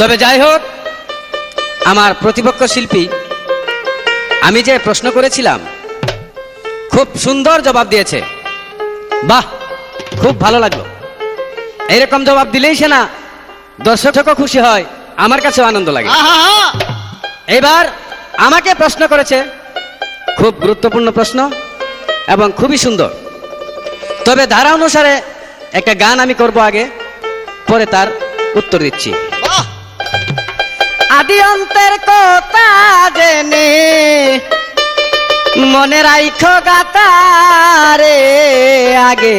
তবে যাই হোক আমার প্রতিপক্ষ শিল্পী আমি যে প্রশ্ন করেছিলাম খুব সুন্দর জবাব দিয়েছে। বাহ খুব ভালো লাগল। এইরকম জবাব দিলেই সে না দর্শকও খুশি হয় আমার কাছেও আনন্দ লাগে। এবার আমাকে প্রশ্ন করেছে খুব গুরুত্বপূর্ণ প্রশ্ন এবং খুবই সুন্দর। তবে ধারা অনুসারে একটা গান আমি করব আগে পরে তার উত্তর দিচ্ছি। আদি অন্তের কথা জেনে মনে রাইখ গাতারে আগে।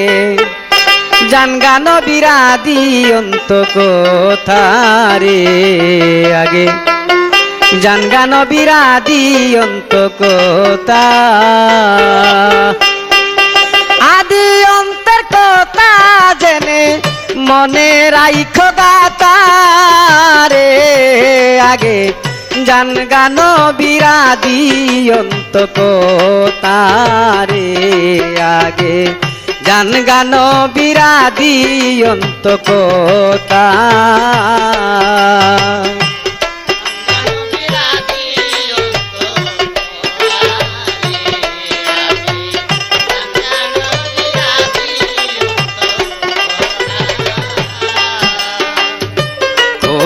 জান গান বিরাদি অন্ত কথা রে আগে। জান গান বিরাদি অন্ত কথা। আদি অন্তর কথা জেনে মনে রাইখ আগে জান গান বিরাদি অন্ত তারে আগে। জান গান বিরাদি অন্ত তা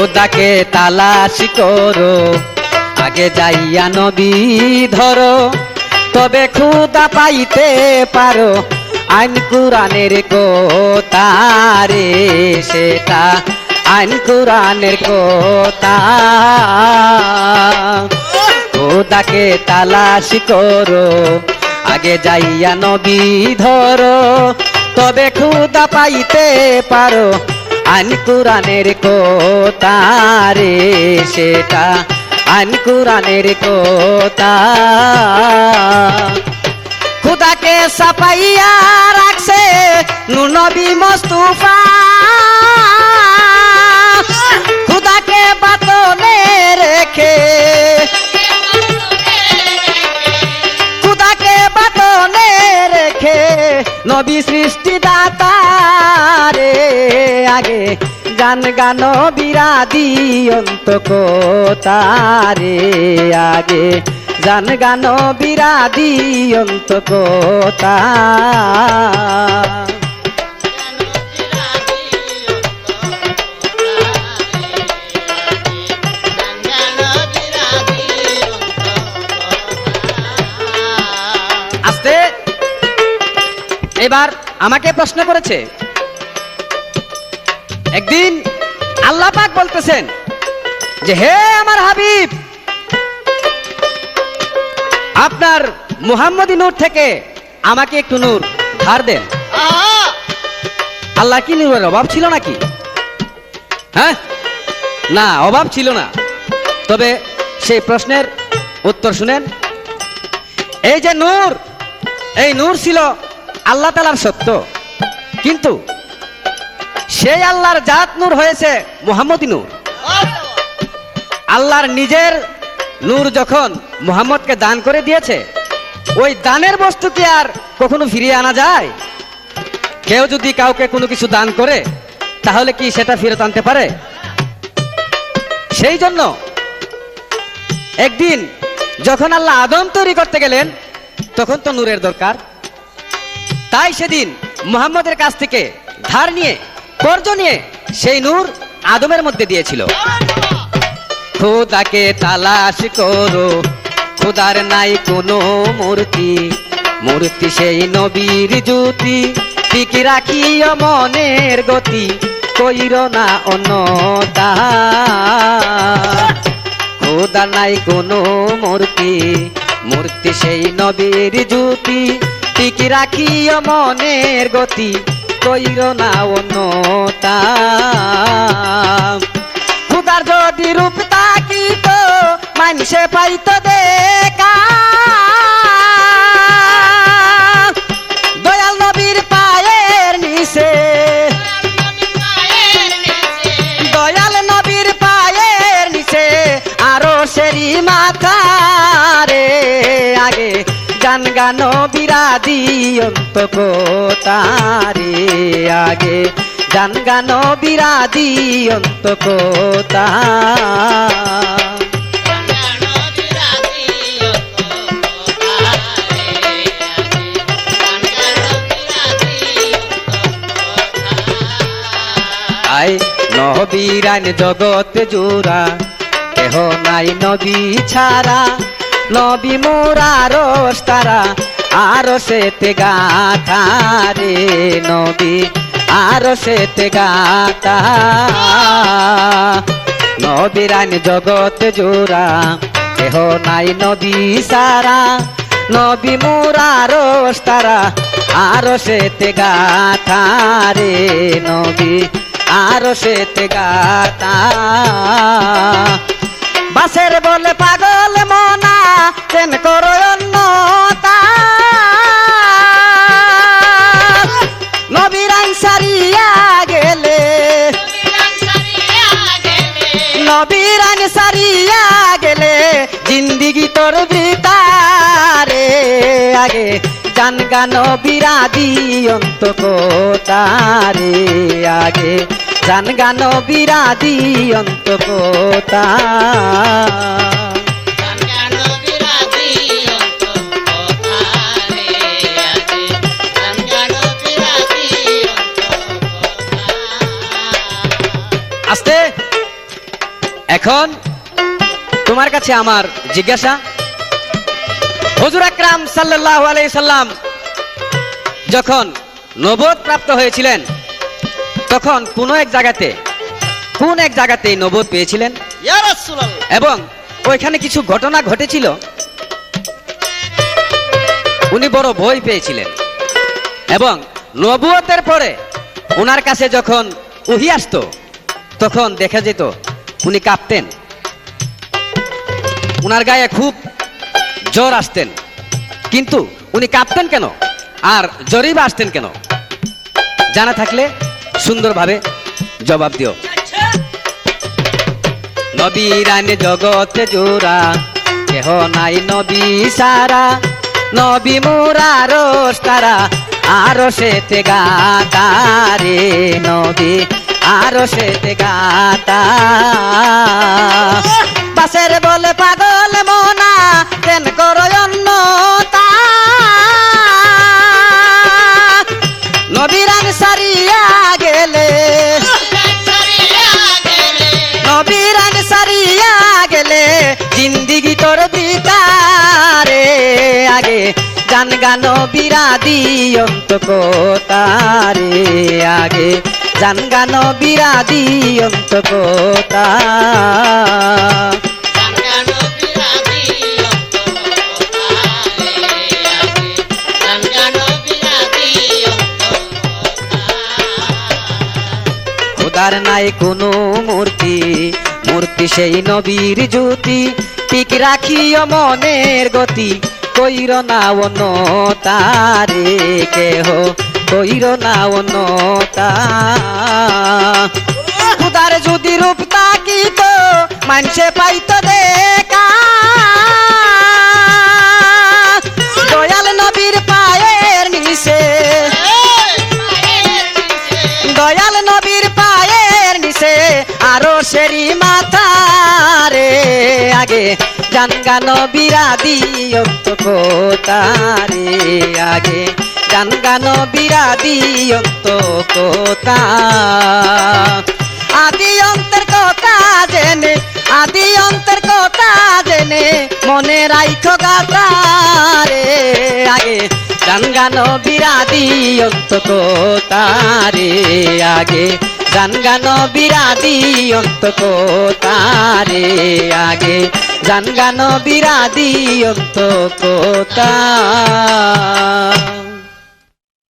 খোদাকে তালাশ করো। আগে যাইয়া নদী ধরো, তবে খুদা পাইতে পারো। আইন কুরানের কোতারে, সেটা আইন কুরানের কোতা। খোদাকে তালাশ করো, আগে যাইয়া নদী ধরো, তবে খুদা পাইতে পারো। আইন কুরানের কোতারে সেটা আনি কুরানের কোতা। খুদাকে সাপাইয়া রাখছে নুনবী মস্তুফা। নবী সৃষ্টি দাতারে আগে গান গান বিরাদি অন্ত রে আগে গান গান বিরাদি অন্ত এবার আমাকে প্রশ্ন করেছে। একদিন আল্লাহ পাক বলতেছেন যে, হে আমার হাবিব, আপনার মুহাম্মদী নূর থেকে আমাকে একটু নূর ধার দেন। আল্লাহ কি নূরের অভাব ছিল নাকি? হ্যাঁ? না, অভাব ছিল না। তবে সেই প্রশ্নের উত্তর শুনেন। এই যে নূর, এই নূর ছিল আল্লাহ তালার সত্য। কিন্তু সেই আল্লাহর জাত নূর হয়েছে মোহাম্মদী নূর। আল্লাহর নিজের নূর যখন মোহাম্মদকে দান করে দিয়েছে, ওই দানের বস্তু কি আর কখনো ফিরিয়ে আনা যায়? কেউ যদি কাউকে কোনো কিছু দান করে, তাহলে কি সেটা ফেরত আনতে পারে? সেই জন্য একদিন যখন আল্লাহ আদম তৈরি করতে গেলেন, তখন তো নূরের দরকার। তাই সেদিন মুহাম্মদের কাছ থেকে ধার নিয়ে, কর্জ নিয়ে সেই নূর আদমের মধ্যে দিয়েছিল। খোদাকে তালাশ করো, খোদার নাই কোনো মূর্তি। মূর্তি সেই নবীর জ্যোতি। ঠিক রাখিও মনের গতি, কইর না অন্যতা খোদা নাই কোনো মূর্তি মূর্তি সেই নবীর জ্যোতি। ঠিক রাখিও মনের গতি, কইর না অন্যতা খুদার যদি রূপ তাকিত মানুষে পাইত দেখা। দয়াল নবীর পায়ের নিচে। দয়াল নবীর পায়ের নিচে, আরও সেরি মাথা রে আগে গান গান বিরাদি অন্ত তারে আগে। গান বিরাদি অন্ত কোতা আই নবীরান জগত জোড়া, কেহ নাই নবী ছাড়া। নবী মোরার তারা আর সেতে গাথা রে নবী আর সেতে গাথা নবীরান জগত জোড়া, কেহ নাই নবী সারা। নবী মোরার তারা আর সেতে গাথা রে নবী আর সেতে গাতা বাসের বলে পাগল কেন করো অন্যতা নবীর আইন সারিয়া গেলে। নবীর আইন সারিয়া গেলে। জিন্দিগি তোর বৃতারে আগে গান গান বিরাদি অন্ত কোতারে আগে গান গান বিরাদি অন্ত আস্তে। এখন তোমার কাছে আমার জিজ্ঞাসা। হজুর আকরাম সাল্লাল্লাহু আলাইহি সাল্লাম যখন নবদ প্রাপ্ত হয়েছিলেন তখন কোন এক জায়গাতে কোন এক জায়গাতে নবদ পেয়েছিলেন? এবং ওইখানে কিছু ঘটনা ঘটেছিল। উনি বড় ভয় পেয়েছিলেন। এবং নবুয়তের পরে ওনার কাছে যখন উহি আসতো তখন দেখা যেত উনি কাঁপতেন। উনার গায়ে খুব জ্বর আসতেন। কিন্তু উনি কাঁপতেন কেন? আর জ্বরই বা আসতেন কেন? জানা থাকলে সুন্দরভাবে জবাব দিও। নবীরান জগৎ জোড়া, কেহ নাই নবী সারা। নবী মোরার তারা আরও সেতে গাতা রে নবী। আরও সেতে গাতা। বাসের বলে পাগল মনা তেন করো অন্যতা নবীরান সারিয়া গেলে। নবীরান সারিয়া গেলে জিন্দিগি তোর বিকারে আগে গান গান বিরাদি অন্ত কোতারে আগে গান গান বিরাদি অন্ত কোতা খোদার নাই কোনো মূর্তি মূর্তি সেই নবীর জ্যোতি। ঠিক রাখিও মনের গতি কইর না অন্য তারে কেহ। কইর না অন্য খুদার যদি রূপ তাকিত মানসে পাইত দেখা। দয়াল নবীর পায়ের নিচে। দয়াল নবীর পায়ের নিচে, আরও সেরি মাথা রে। আগে জানগা নবীরাদি অন্ত কোতারে আগে জানগা নবীরাদি অন্ত কোতা আদি অন্তের কথা জেনে, আদি অন্তের কথা জেনে মনে রাইখো গাতা রে। আগে গান গান বিরাদি অন্ত তারে আগে গান গান বিরাদি অন্ত তারে আগে গান গান বিরাদি অন্ত কোতা